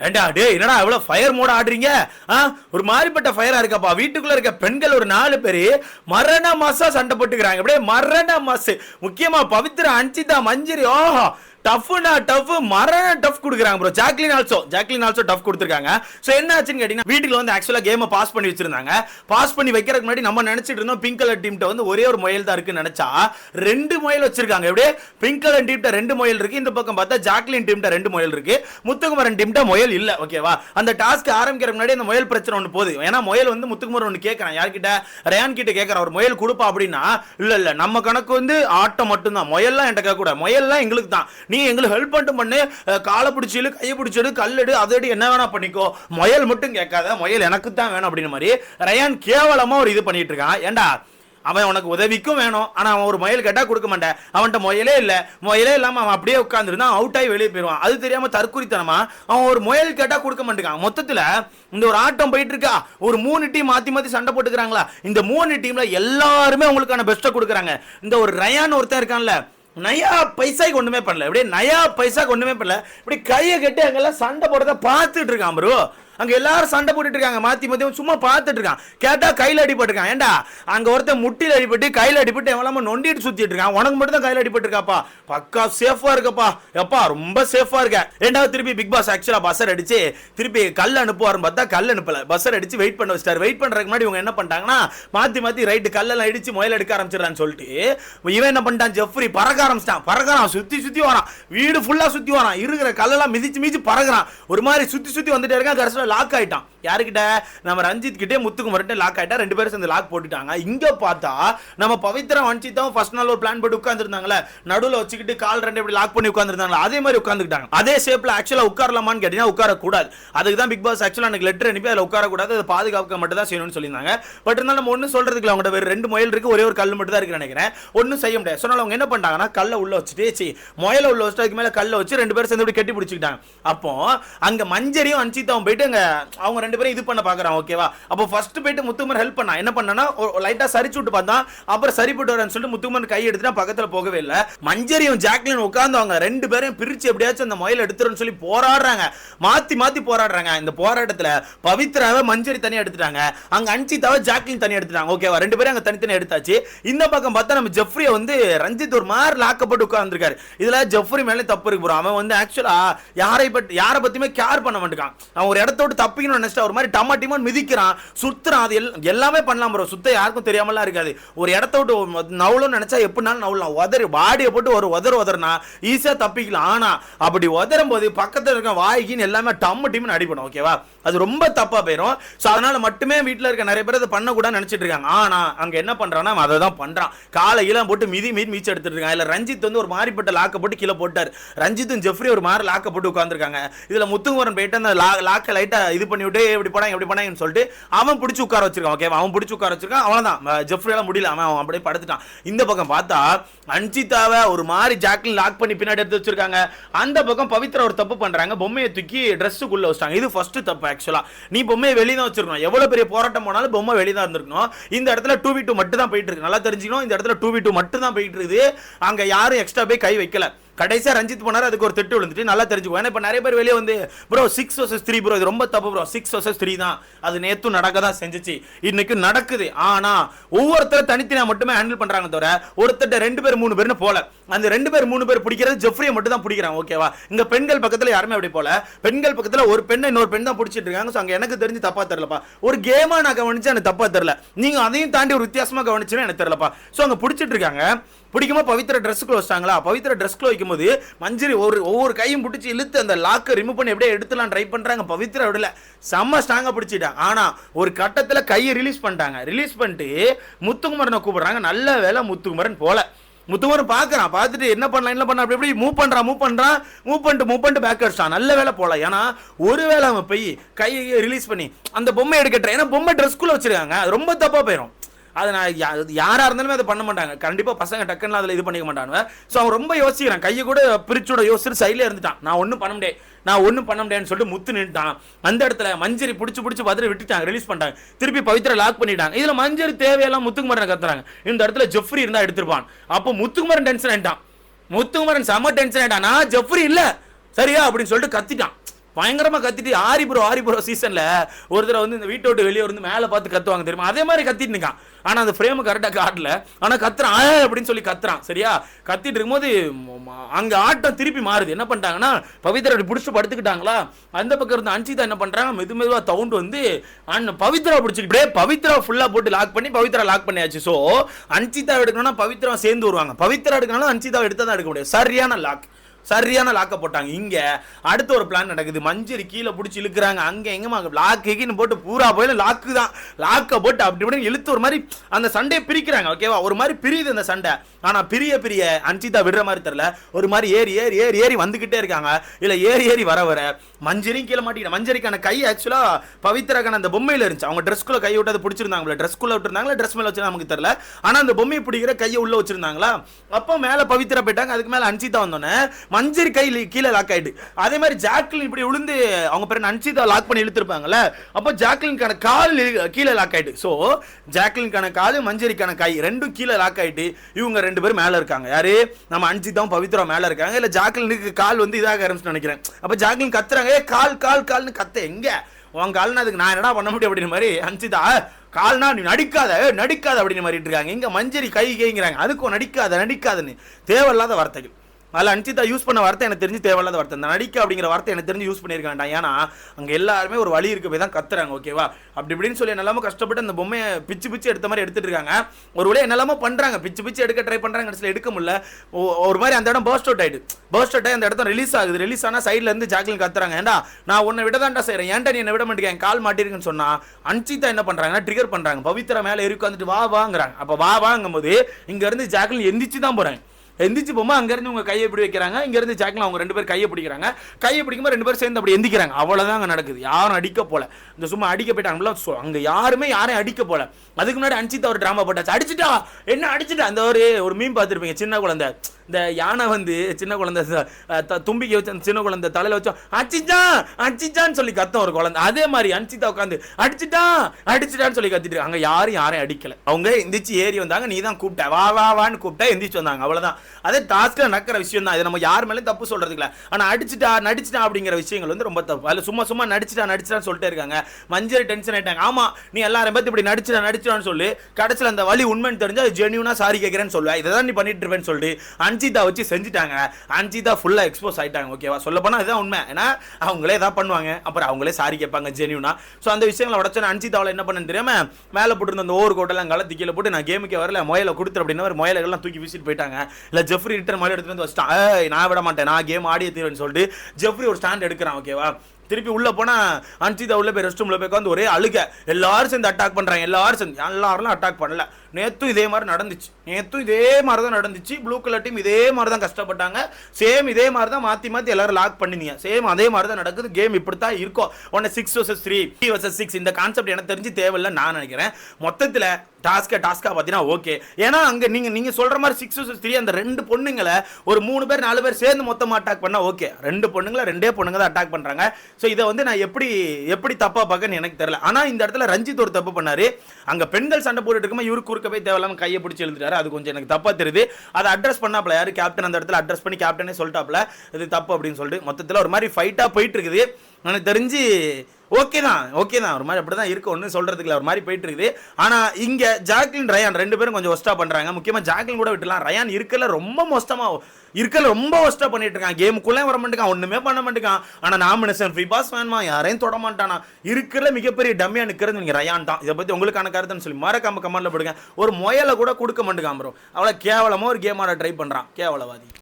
ஏண்டா டே என்னடா இவ்வளவு ஃபயர் மோட ஆடுறீங்க? ஆ? ஒரு மாதிரிப்பட்ட ஃபயரா இருக்கப்பா. வீட்டுக்குள்ள இருக்க பெண்கள் ஒரு நாலு பேரு மரண மாசா சண்டை போட்டுக்கிறாங்க. அப்படியே மரண மாசு. முக்கியமா பவித்ரா அஞ்சிதா மஞ்சரி ஓஹோ டஃப்னா டஃப் மரண டஃப் கொடுக்குறாங்க bro Jacqueline also Jacqueline also tough கொடுத்துருக்காங்க. ஸோ என்ன ஆச்சுன்னு கேட்டீங்கன்னா வீட்டில் வந்து ஆக்சுவலாக கேமை பாஸ் பண்ணி வச்சிருந்தாங்க. பாஸ் பண்ணி வைக்கிறதுக்கு முன்னாடி நம்ம நினச்சிட்டு இருந்தோம் பிங்க் கலர் டீம்கிட்ட வந்து ஒரே ஒரு முயல் தான் இருக்குன்னு நினச்சா ரெண்டு முயல் வச்சிருக்காங்க. எப்படியே? பிங்க் கலர் டீம்கிட்ட ரெண்டு முயல் இருக்கு. இந்த பக்கம் பார்த்தா ஜாக்லின் டீம்கிட்ட ரெண்டு முயல் இருக்கு. முத்துக்குமரன் டீம்கிட்ட முயல் இல்லை ஓகேவா அந்த டாஸ்க் ஆரம்பிக்கிற முன்னாடி அந்த முயல் பிரச்சனை ஒன்று போகுது. ஏன்னா முயல் வந்து முத்துக்குமரன் ஒன்று கேட்குறான். யார்கிட்ட? ரயான் கிட்ட கேட்கறான். ஒரு முயல் கொடுப்பா அப்படின்னா இல்லை இல்லை நம்ம கணக்கு வந்து ஆட்டம் மட்டும்தான். முயல்லாம் என்கிட்ட கேட்கக்கூடாது. முயல்லாம் எங்களுக்கு தான். நீ எங்களுக்கு ஹெல்ப் பண்ணிட்டு பண்ணு. காலை பிடிச்சிடு கையை பிடிச்சிடு கல்லெடு அதடி என்ன வேணா பண்ணிக்கோ. முயல் மட்டும் கேட்காத. முயல் எனக்கு தான் வேணும் அப்படின்னு மாதிரி ரயான் கேவலமாக ஒரு இது பண்ணிட்டு இருக்கான். ஏன்டா அவன் உனக்கு உதவிக்கும் வேணும். ஆனால் அவன் ஒரு முயல் கேட்டால் கொடுக்க மாட்டேன். அவன்கிட்ட முயலே இல்லை. முயலே இல்லாமல் அவன் அப்படியே உட்காந்துருந்தான் அவுட் ஆகி வெளியே போயிடுவான் அது தெரியாமல் தற்குறித்தனமா அவன் ஒரு முயல் கேட்டால் கொடுக்க மாட்டேங்கான். மொத்தத்தில் இந்த ஒரு ஆட்டம் போயிட்டு இருக்கா. ஒரு மூணு டீம் மாற்றி மாற்றி சண்டை போட்டுக்கிறாங்களா? இந்த மூணு டீமில் எல்லாருமே அவங்களுக்கான பெஸ்ட்டை கொடுக்குறாங்க. இந்த ஒரு ரயான் ஒருத்தன் இருக்கான்ல நயா பைசாக்கு ஒன்றுமே பண்ணல. இப்படியே நயா பைசாக்கு ஒன்றுமே பண்ணல. இப்படி கையை கட்டி அங்கெல்லாம் சண்டை போடுறத பார்த்துட்டு இருக்கான் ப்ரோ. அங்க எல்லாரும் சண்டை போட்டுட்டு இருக்காங்க. மாத்தி மாத்தி சும்மா பார்த்துட்டு இருக்கான். கேட்டா கையில் அடிபட்டுருக்கான். ஏன்டா அங்க ஒருத்தன் முட்டியில் அடிபட்டு கையில் அடிபட்டு எவ்வளவு நொண்டிட்டு சுத்திட்டு இருக்கான். உனக்கு மட்டும் தான் கையில் அடிபட்டுருக்காப்பா. பக்கா சேஃபா இருக்கப்பா. எப்பா ரொம்ப சேஃபா இருக்க. ரெண்டாவது திருப்பி பிக் பாஸ் ஆக்சுவலா பஸ்ஸர் அடிச்சு திருப்பி கல் அனுப்புவாருன்னு பார்த்தா கல் அனுப்பல. பஸ்ஸர் அடிச்சு வெயிட் பண்ண வச்சிட்டாரு. வெயிட் பண்றதுக்கு முன்னாடி இவங்க என்ன பண்ணிட்டாங்கன்னா மாத்தி மாத்தி ரைட்டு கல்லெல்லாம் இடிச்சு முயல் எடுக்க ஆரம்பிச்சிடறான்னு சொல்லிட்டு இவன் என்ன பண்ணிட்டான்? ஜெஃப்ரி பறக்க ஆரம்பிச்சிட்டான். பறக்கிறான் சுத்தி சுத்தி வரான். வீடு ஃபுல்லா சுத்தி வரான். இருக்கிற கல்லெல்லாம் மிதிச்சு மிதிச்சு பறக்குறான். ஒரு மாதிரி சுத்தி சுத்தி வந்துட்டே இருக்கான். கடைசியில் லாக் ஆயிட்டான். யாருக்கிட்ட? நம்ம ரஞ்சித் கிட்டே முத்துக்குமரன் லாக் ஆகிட்டா ரெண்டு பேரும் சேர்ந்து லாக் போட்டுட்டாங்க. இங்கே பார்த்தா நம்ம பவித்ரா வஞ்சித்தும் ஃபர்ஸ்ட் நாள் ஒரு பிளான் போட்டு உட்காந்துருந்தாங்களே நடுவில் வச்சுக்கிட்டு கால் ரெண்டு இப்படி லாக் பண்ணி உட்காந்துருந்தாங்களா அதே மாதிரி உட்காந்துக்கிட்டாங்க அதே ஷேப்பில் ஆக்சுவலாக உட்காரலாமான்னு கேட்டீங்கன்னா உட்கார கூடாது அதுக்கு தான் பிக் பாஸ் ஆக்சுவலாக எனக்கு லெட்டர் அனுப்பி அதில் உட்காரக்கூடாது. அதை பாதுகாக்க மட்டும் தான் செய்யணும்னு சொல்லியிருந்தாங்க. பட் இருந்தாலும் நம்ம ஒன்றும் சொல்கிறதுக்கு அவங்கள்ட்ட வேறு ரெண்டு முயல் இருக்குது ஒரே ஒரு கல் மட்டும் தான் இருக்கு நினைக்கிறேன். ஒன்றும் செய்ய முடியாது. சொன்னால் அவங்க என்ன பண்ணிட்டாங்கன்னா கல்லை உள்ளே வச்சுட்டு சி முயலை உள்ள வச்சுட்டு அதுக்கு மேலே கல்லை வச்சு ரெண்டு பேரும் சேர்ந்து இப்படி கட்டி பிடிச்சிக்கிட்டாங்க அப்போ அங்கே மஞ்சரியும் அஞ்சித்தவன் போயிட்டு அங்கே அவங்க ரெண்டு பேரும் இது பண்ண பாக்குறான் ஓகேவா அப்போ ஃபர்ஸ்ட் போயிட்டு முத்துமர் ஹெல்ப் பண்ணா. என்ன பண்ணனா லைட்டா சரிச்சு விட்டு பார்த்தா அப்புறம் சரி போட்டு வரேன்னு சொல்லிட்டு முத்துமர் கை எடுத்துட்டு பக்கத்துல போகவே இல்லை. மஞ்சரியும் ஜாக்லின் உட்கார்ந்தவங்க ரெண்டு பேரையும் பிரிச்சு எப்படியாச்சும் அந்த முயல் எடுத்துருன்னு சொல்லி போராடுறாங்க. மாத்தி மாத்தி போராடுறாங்க. இந்த போராட்டத்துல பவித்ராவை மஞ்சரி தனியா எடுத்துட்டாங்க. அங்க அஞ்சிதாவை ஜாக்லின் தனியா எடுத்துட்டாங்க. ஓகேவா ரெண்டு பேரும் அங்க தனித்தனி எடுத்தாச்சு. இந்த பக்கம் பார்த்தா நம்ம ஜெஃப்ரியை வந்து ரஞ்சித் ஒரு மாதிரி லாக்கப்பட்டு உட்கார்ந்துருக்காரு. இதுல ஜெஃப்ரி மேலே தப்பு இருக்கு அவன் வந்து ஆக்சுவலா யாரை பற்றி யாரை பத்தியுமே கேர் பண்ண மாட்டேங்கான். அவன் ஒரு இடத்த விட்டு தப்பிக்கணும்னு நினைச்சிட்டா ஒரு மாதிரி டமா டிமான் மிதிக்கிறான் சுத்துறான் அது எல்- எல்லாமே பண்ணலாம் ப்ரோ சுத்த யாருக்கும் தெரியாமலாம் இருக்காது. ஒரு இடத்த விட்டு நவுலும் நினைச்சா எப்படினாலும் நவுலாம் உதறி பாடியை போட்டு ஒரு உதறு உதறனா ஈஸியாக தப்பிக்கலாம். ஆனா அப்படி உதறும் போது பக்கத்தில் இருக்க வாய்க்கின்னு எல்லாமே டம்மு டிம்னு அடிப்படும் ஓகேவா அது ரொம்ப தப்பாக போயிடும் ஸோ அதனால மட்டுமே வீட்டில் இருக்க நிறைய பேர் அதை பண்ணக்கூடாதுன்னு நினச்சிட்டு இருக்காங்க. ஆனா அங்கே என்ன பண்ணுறான்னா அதை தான் பண்ணுறான் காலையெல்லாம் போட்டு மிதி மீதி மீச்சு எடுத்துட்டு இருக்கான். இல்லை ரஞ்சித் வந்து ஒரு மாதிரிப்பட்ட லாக்கை போட்டு கீழே போட்டார். ரஞ்சித்தும் ஜெஃப்ரி ஒரு மாதிரி லாக்க போட்டு உட்காந்துருக்காங்க இதில் முத்துங்குமரன் போயிட்டு அந்த லா லாக்கை லைட்டாக இது பண்ணிவிட்டு இப்படி போனாங்க இப்படி போனாங்கன்னு சொல்லிட்டு அவன் பிடிச்சி உட்கார வச்சிருக்கான் ஓகே அவன் பிடிச்சி உட்கார வச்சிருக்கான் அவ்வளோதான் ஜெஃப்ரியால முடியல அவன் அவன் அப்படியே படுத்துட்டான். இந்த பக்கம் பார்த்தா அன்சிதாவை ஒரு மாதிரி ஜாக்லின் லாக் பண்ணி பின்னாடி எடுத்து வச்சிருக்காங்க. அந்த பக்கம் பவித்ரா ஒரு தப்பு பண்றாங்க. பொம்மையை தூக்கி ட்ரெஸ்ஸுக்குள்ள வச்சிட்டாங்க. இது ஃபர்ஸ்ட் தப்பு ஆக்சுவலா நீ பொம்மையை வெளியே தான் வச்சிருக்கணும். எவ்வளவு பெரிய போராட்டம் போனாலும் பொம்மை வெளியே தான் இருந்திருக்கணும். இந்த இடத்துல டூ வி டூ மட்டும் தான் போயிட்டு இருக்கு. நல்லா தெரிஞ்சுக்கணும். இந்த இடத்துல டூ வி டூ மட்டும் தான் போயிட்டு இருக்குது. அங்க யாரும் எக்ஸ்ட்ரா போய் கை வைக்கல. கடைசியாக ரஞ்சித் போனார் அதுக்கு ஒரு திட்டு விழுந்துட்டு நல்லா தெரிஞ்சுக்கோ ஏன்னா இப்போ நிறைய பேர் வெளியே வந்து bro six versus three bro இது ரொம்ப தப்பு ப்ரோ சிக்ஸ் வர்சஸ் த்ரீ தான். அது நேற்றும் நடக்க தான் செஞ்சுச்சு. இன்னைக்கு நடக்குது. ஆனால் ஒவ்வொருத்தரும் தனித்தனியாக மட்டுமே ஹேண்டில் பண்ணுறாங்க தவிர ஒருத்தட்ட ரெண்டு பேர் மூணு பேர்னு போல. அந்த ரெண்டு பேர் மூணு பேர் பிடிக்கிறது ஜெஃப்ரியை மட்டும் தான் பிடிக்கிறாங்க ஓகேவா இங்கே பெண்கள் பக்கத்தில் யாருமே அப்படி போல. பெண்கள் பக்கத்தில் ஒரு பெண்ணை இன்னொரு பெண் தான் பிடிச்சிட்டு இருக்காங்க. ஸோ அங்கே எனக்கு தெரிஞ்சு தப்பாக தெரிலப்பா ஒரு கேமாக நான் கவனிச்சு எனக்கு தப்பாக தெரில நீங்கள் அதையும் தாண்டி ஒரு வித்தியாசமாக கவனிச்சுன்னு எனக்கு தெரிலப்பா ஸோ அங்கே பிடிச்சிட்டு இருக்காங்க. பிடிக்குமா பவித்ர ட்ரெஸ்க்குள்ள வச்சிட்டாங்களா பவித்ரா ட்ரெஸ்க்குள்ள வைக்கும்போது மஞ்சரி ஒரு ஒவ்வொரு கையும் பிடிச்சி இழுத்து அந்த லாக்கை ரிமூவ் பண்ணி எப்படியே எடுத்துலாம் ட்ரை பண்ணுறாங்க பவித்ரா விடல. செம்ம ஸ்ட்ராங்காக பிடிச்சிட்டாங்க ஆனால் ஒரு கட்டத்தில் கையை ரிலீஸ் பண்ணிட்டாங்க. ரிலீஸ் பண்ணிட்டு முத்துக்குமரனை கூப்பிடுறாங்க. நல்ல வேலை முத்துக்குமரன் போல. முத்துக்குமரன் பார்க்குறான். பார்த்துட்டு என்ன பண்ணலாம் என்ன பண்ண அப்படி எப்படி மூவ் பண்ணுறான் மூவ் பண்ணுறான் மூவ் பண்ணிட்டு மூவ் பண்ணிட்டு பேக் அடிச்சான் நல்ல வேலை போகல ஏன்னா ஒரு வேளை அவன் போய் கையை ரிலீஸ் பண்ணி அந்த பொம்மை எடுக்கட்டேன் ஏன்னா பொம்மை ட்ரெஸ்க்குள்ள வச்சிருக்காங்க. அது ரொம்ப தப்பாக போயிடும் அதை நான் யா- அது இருந்தாலுமே அதை பண்ண மாட்டாங்க. கண்டிப்பாக பசங்க டக்குன்னு அதில் இது பண்ணிக்க மாட்டாங்க ஸோ அவன் ரொம்ப யோசிக்கிறான். கையை கூட பிரிச்சோட யோசிச்சு சைடில் இருந்துட்டான். நான் ஒன்றும் பண்ண முடியாது நான் ஒன்றும் பண்ண முடியாதுன்னு சொல்லிட்டு முத்து நின்றுட்டான் அந்த இடத்துல மஞ்சரி பிடிச்சி பிடிச்சி பார்த்துட்டு விட்டுட்டாங்க. ரிலீஸ் பண்ணிட்டாங்க. திருப்பி பவித்ரா லாக் பண்ணிட்டாங்க. இதில் மஞ்சரி தேவையெல்லாம் முத்துக்குமரன் கத்துறாங்க. இந்த இடத்துல ஜெஃப்ரி இருந்தால் எடுத்துருப்பான். அப்போ முத்துக்குமரன் டென்ஷன் ஆயிட்டான். முத்துக்குமரன் செம்ம டென்ஷன் ஆயிட்டான். நான் ஜெஃப்ரி இல்லை. சரியா? அப்படின்னு சொல்லிட்டு கத்திட்டான். பயங்கரமாக கத்திட்டு ஆரி ப்ரோ ஆரி ப்ரோ சீசனில் ஒரு தடவை வந்து இந்த வீட்டை விட்டு வெளியே வந்து மேலே பார்த்து கத்துவாங்க தெரியுமா? அதே மாதிரி கத்திட்டு இருக்கான். ஆனால் அந்த ஃப்ரேம் கரெக்டாக காட்டல. ஆனால் கத்துறான். "ஆ" அப்படின்னு சொல்லி கத்துறான். சரியா? கத்திட்டு இருக்கும்போது அங்கே ஆட்டம் திருப்பி மாறுது. என்ன பண்ணிட்டாங்கன்னா பவித்ரா அப்படி பிடிச்சி படுத்துக்கிட்டாங்களா? அந்த பக்கம் இருந்த அன்சிதா என்ன பண்ணுறாங்க மெது மெதுவாக தவுண்டு வந்து அண்ணன் பவித்ரா பிடிச்சிக்கிட்டே பவித்ரா ஃபுல்லாக போட்டு லாக் பண்ணி பவித்ரா லாக் பண்ணியாச்சு. ஸோ அன்சிதா எடுக்கணும்னா பவித்ரா சேர்ந்து வருவாங்க. பவித்ரா எடுக்கணும்னா அன்சிதா எடுத்தால் தான் எடுக்க முடியாது சரியான லாக் சரியான லாக்கை போட்டாங்க. இங்கே அடுத்த ஒரு பிளான் நடக்குது. மஞ்சள் கீழே பிடிச்சி இழுக்கிறாங்க. அங்கே எங்கம்மா லாக்குன்னு போட்டு பூரா போயில லாக்கு தான். லாக்கை போட்டு அப்படி இப்படின்னு இழுத்து ஒரு மாதிரி அந்த சண்டையை பிரிக்கிறாங்க ஓகேவா ஒரு மாதிரி பிரியுது அந்த சண்டை. ஆனால் பிரிய பிரிய அன்சிதா விடுற மாதிரி தெரில ஒரு மாதிரி ஏறி ஏறி ஏறி ஏறி வந்துக்கிட்டே இருக்காங்க. இல்லை ஏறி ஏறி வர வர மஞ்சரியும் கீழே மாட்டிக்கிட்ட. மஞ்சரிக்கான கை ஆக்சுவலாக பவித்ராக்கான அந்த பொம்மையில் இருந்துச்சு. அவங்க ட்ரெஸ்க்குள்ளே கை விட்டு அதை பிடிச்சிருந்தாங்களா ட்ரெஸ்க்குள்ளே விட்டுருந்தாங்களா? ட்ரெஸ் மேலே வச்சு நமக்கு தெரியல. ஆனால் அந்த பொம்மையை பிடிக்கிற கையை உள்ளே வச்சிருந்தாங்களா? அப்போ மேலே பவித்ரா போயிட்டாங்க. அதுக்கு மேலே அன்சிதா வந்தோடனே மஞ்சரி கை கீழே லாக் ஆயிட்டு. அதே மாதிரி ஜாக்லின் இப்படி விழுந்து அவங்க பேர் அன்சிதா லாக் பண்ணி இழுத்துருப்பாங்கல்ல அப்போ ஜாக்லின்கான கால் கீழே லாக் ஆயிட்டு. ஸோ ஜாக்லின்கான கால் மஞ்சரிக்கான கை ரெண்டும் கீழே லாக் ஆயிட்டு இவங்க ரெண்டு பேரும் மேலே இருக்காங்க. யாரு? நம்ம அன்சிதாவும் பவித்ரா மேலே இருக்காங்க. இல்லை ஜாக்லினுக்கு கால் வந்து இதாக ஆரம்பிச்சு நினைக்கிறேன். அப்போ ஜாக்லின் கத்துறாங்க ஏ கால் கால் கால்னு கத்த எங்க? உன் கால்னா அதுக்கு நான் என்னடா பண்ண முடியும்? அப்படின்னு மாதிரி அன்சிதா கால்னா நீ நடிக்காத நடிக்காத அப்படின்னு மாதிரி இருக்காங்க இங்க மஞ்சரி கை கைங்கிறாங்க. அதுக்கும் நடிக்காத நடிக்காதன்னு தேவையில்லாத வார்த்தைகள். அதில் அன்சிதா யூஸ் பண்ண வார்த்தை எனக்கு தெரிஞ்சு தேவையில்லாத வார்த்தை. இந்த நடிக்க அப்படிங்கிற வார்த்தை எனக்கு தெரிஞ்சு யூஸ் பண்ணியிருக்க வேண்டாம் ஏன்னா அங்கே எல்லாருமே ஒரு வழி இருக்க போய் தான் கத்துறாங்க ஓகேவா அப்படி இப்படின்னு சொல்லி என்னெல்லாமோ கஷ்டப்பட்டு அந்த பொம்மையை பிச்சு பிச்சு எடுத்த மாதிரி எடுத்துட்டு இருக்காங்க. ஒரு வழியாக என்னெல்லாமோ பண்ணுறாங்க பிச்சு பிச்சு எடுக்க ட்ரை பண்ணுறாங்க கடைசியில் எடுக்க முடியல. ஒரு மாதிரி அந்த இடம் பர்ஸ்ட் அவுட் ஆயிடுது. பர்ஸ்ட் அவுட் ஆகி அந்த இடத்த ரிலீஸ் ஆகுது. ரிலீஸ் ஆனால் சைட்லேருந்து ஜாக்லின் கத்துறாங்க. ஏண்டா நான் உன்னை விட தான்டா செய்கிறேன் ஏன்டா நீ என்னை விட மாட்டேங்க கால் மாட்டிருக்குன்னு சொன்னா அன்சிதா என்ன பண்ணுறாங்கன்னா ட்ரிகர் பண்ணுறாங்க பவித்ரா மேலே ஏறி உட்காந்துட்டு வா வாங்குறாங்க. அப்போ வா வாங்கும் போது இங்கேருந்து ஜாக்லின் எந்திரிச்சு தான் போகிறாங்க எந்திரிச்சு போமா அங்கேருந்து உங்கள் கையை இப்படி வைக்கிறாங்க இங்கேருந்து ஜாக்கில் அவங்க ரெண்டு பேர் கையை பிடிக்கிறாங்க. கையை பிடிக்கும்போது ரெண்டு பேரும் சேர்ந்து அப்படி எந்திக்கிறாங்க. அவ்வளோதான் அங்கே நடக்குது. யாரும் அடிக்க போல. இந்த சும்மா அடிக்க போயிட்டாங்களா ஸோ அங்கே யாருமே யாரையும் அடிக்க போல. அதுக்கு முன்னாடி அனுச்சித்தா ஒரு ட்ராமா போட்டாச்சு. அடிச்சிட்டா! என்ன அடிச்சிட்டா? அந்த ஒரு ஒரு மீன் பார்த்துருப்பீங்க சின்ன குழந்தை. இந்த யானை வந்து சின்ன குழந்தை த- தும்பிக்கை வச்சு அந்த சின்ன குழந்தை தலையில் வச்சோம் அடிச்சிட்டான் அடிச்சிட்டான்னு சொல்லி கத்தம் ஒரு குழந்தை. அதே மாதிரி அன்சிதா உட்காந்து அடிச்சிட்டான் அடிச்சிட்டான்னு சொல்லி கத்திட்டு இருக்காங்க. யாரும் யாரையும் அடிக்கல. அவங்க எந்திரிச்சு ஏறி வந்தாங்க நீ தான் கூப்பிட்ட வா வா வான்னு கூப்பிட்டா எந்திரிச்சு வந்தாங்க அவ்வளோதான் அதே டாஸ்க்ல நடக்கிற விஷயம் தான். இது நம்ம யார் மேலேயும் தப்பு சொல்கிறது இல்லை. ஆனால் அடிச்சிட்டா நடிச்சிட்டா அப்படிங்கிற விஷயங்கள் வந்து ரொம்ப தப்பு. அதில் சும்மா சும்மா நடிச்சிட்டா நடிச்சிட்டான்னு சொல்லிட்டே இருக்காங்க. மஞ்சள் டென்ஷன் ஆயிட்டாங்க. ஆமா நீ எல்லாரும் பார்த்து இப்படி நடிச்சிடா நடிச்சிடான்னு சொல்லி. கடைசியில் அந்த வழி உண்மைன்னு தெரிஞ்சு அது ஜென்யூனாக சாரி கேட்குறேன்னு சொல்லுவேன் இதை தான் நீ பண்ணிட்டு இருப்பேன்னு சொல்லிட்டு அஞ்சிதா வச்சு செஞ்சுட்டாங்க. அன்சிதா ஃபுல்லா எக்ஸ்போஸ் ஆயிட்டாங்க ஓகேவா சொல்ல போனால் இதுதான் உண்மை. ஏன்னா அவங்களே ஏதாவது பண்ணுவாங்க. அப்புறம் அவங்களே சாரி கேட்பாங்க ஜெனியூனா ஸோ அந்த விஷயங்களை உடச்சோன்னு அன்சிதாவில் என்ன பண்ணு தெரியாம மேலே போட்டுருந்த அந்த ஓவர் கோட்டெல்லாம் கலத்தி கீழே போட்டு நான் கேமுக்கே வரல முயலை கொடுத்துரு அப்படின்னா ஒரு முயலைகள்லாம் தூக்கி வீசிட்டு போயிட்டாங்க. இல்லை ஜெஃப்ரி ரிட்டர்ன் மாதிரி எடுத்து வந்து நான் விட மாட்டேன் நான் கேம் ஆடிய தீர்வேன்னு சொல்லிட்டு ஜெஃப்ரி ஒரு ஸ்டாண்ட் எடுக்கிறான் ஓகேவா திருப்பி உள்ளே போனால் அன்சிதா உள்ள போய் ரெஸ்ட் ரூமில் போய் உட்காந்து ஒரே அழுக. எல்லாரும் சேர்ந்து அட்டாக் பண்ணுறாங்க எல்லாரும் சேர்ந்து. எல்லாரும் அட்டாக் பண்ணல. நேற்றும் இதே மாதிரி நடந்துச்சு. நேற்றும் இதே மாதிரி தான் நடந்துச்சு. ப்ளூ கலர் டீம் இதே மாதிரி தான் கஷ்டப்பட்டாங்க. சேம் இதே மாதிரி தான் மாற்றி மாற்றி எல்லாரும் லாக் பண்ணினீங்க. சேம் அதே மாதிரி தான் நடக்குது. கேம் இப்படி தான் இருக்கும். ஒன்று six versus three three versus six இந்த கான்செப்ட் எனக்கு தெரிஞ்சு தேவையில்லை நான் நினைக்கிறேன். மொத்தத்தில் டாஸ்கா டாஸ்கா பார்த்தீங்கன்னா ஓகே. ஏன்னா அங்கே நீங்கள் நீங்கள் சொல்கிற மாதிரி சிக்ஸ் சிக்ஸ் த்ரீ அந்த ரெண்டு பொண்ணுங்களை ஒரு மூணு பேர் நாலு பேர் சேர்ந்து மொத்தமாக அட்டாக் பண்ணால் ஓகே. ரெண்டு பொண்ணுங்களை ரெண்டே பொண்ணுங்க தான் அட்டாக் பண்ணுறாங்க ஸோ இதை வந்து நான் எப்படி எப்படி தப்பாக பார்க்கன்னு எனக்கு தெரியல. ஆனால் இந்த இடத்துல ரஞ்சித் ஒரு தப்பு பண்ணார். அங்கே பெண்கள் சண்டை போட்டுட்டு இருக்கும்போது இவரு குறுக்க போய் தேவையில்லாமல் கையை பிடிச்சி எழுந்துட்டாரு அது கொஞ்சம் எனக்கு தப்பாக தெரியுது. அதை அட்ரஸ் பண்ணாப்ல யார் கேப்டன் அந்த இடத்துல அட்ரஸ் பண்ணி கேப்டனே சொல்லிட்டாப்ல இது தப்பு அப்படின்னு சொல்லிட்டு. மொத்தத்தில் ஒரு மாதிரி ஃபைட்டாக போயிட்டு இருக்குது. எனக்கு தெரிஞ்சு ஓகே தான் ஓகே தான். ஒரு மாதிரி அப்படி தான் இருக்கு. ஒன்றும் சொல்றதுக்கு ஒரு மாதிரி போயிட்டு இருக்குது ஆனால் இங்கே ஜாக்லின் ரயான் ரெண்டு பேரும் கொஞ்சம் ஒஸ்ட்டாக பண்ணுறாங்க முக்கியமாக ஜாக்லின் கூட விட்டுலாம் ரயான் இருக்கல ரொம்ப மோசமாக இருக்கல ரொம்ப ஒஸ்ட்டாக பண்ணிட்டு இருக்கான் கேமுக்குள்ளே வர மாட்டேங்கான். ஒன்றுமே பண்ண மாட்டேங்கான். ஆனா நாமினேஷன் ஃப்ரீ பாஸ் வேணுமா யாரையும் தொட மாட்டானா? இருக்கிற மிகப்பெரிய டம்மியாக நிற்கிறது நீங்கள் ரயான் தான். இதை பற்றி உங்களுக்கான கருத்துன்னு சொல்லி மறக்காம கமெண்ட்டில் போடுங்க. ஒரு முயலை கூட கொடுக்க மாட்டேங்கான் ப்ரோ அவ்வளோ கேவலமாக ஒரு கேம் ஆட ட்ரை பண்ணுறான் கேவலவாதி.